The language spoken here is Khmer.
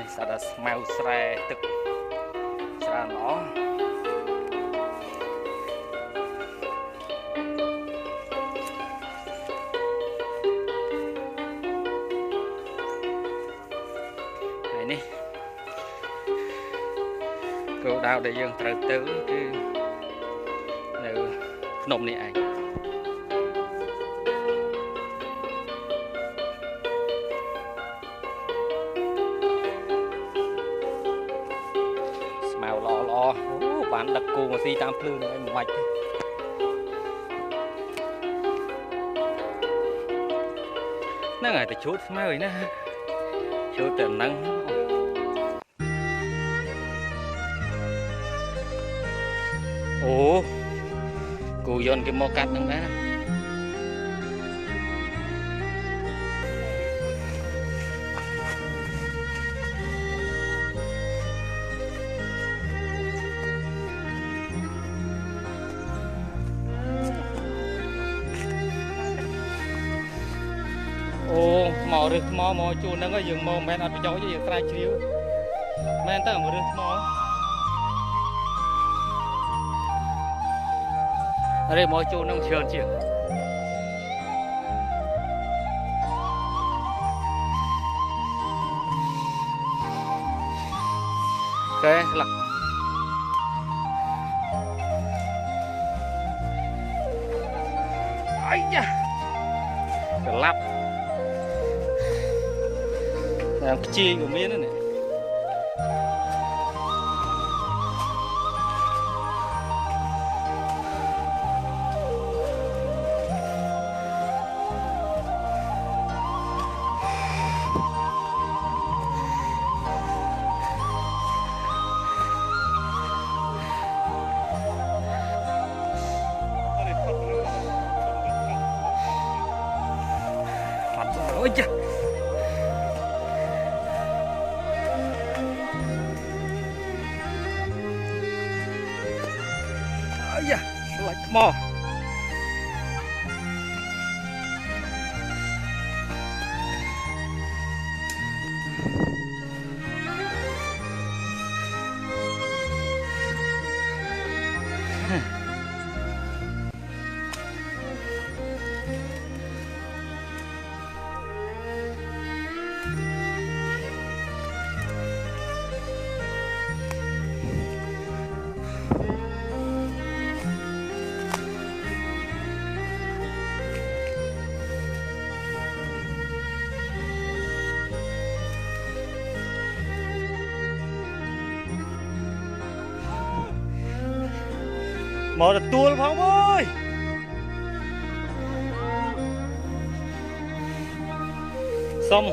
នេះស្អាតតែស្មៅស្រែទឹកច្រើនល្អហើយនេះគោលដៅដែលយើងត្រូវទៅគឺនៅភ្នំនេះឯង មៅល្អល្អអូបានដឹកគោមកស៊ីតាមភ្លើងហ្នឹងមិនបាច់ទេហ្នឹងហើយទៅជូតស្មៅឯណាជូតទៅហ្នឹងអូគោយន្តគេមកកាត់ហ្នឹងដែរណា អូមករឹសថ្មមកជួនហ្នឹងហើយយើងមកមិនមែនអត់ប្រយោជន៍ទេយើងស្រែកជ្រាវមែនតើមករឹសថ្មអរេមកជួនហ្នឹងច្រើនជាងកែស្លាក់អាយ៉ាស្លាប់ តាមខ្ជាយក៏មានដែរនេះ បាត់អូយចា មកទទួលផងអើយសុំ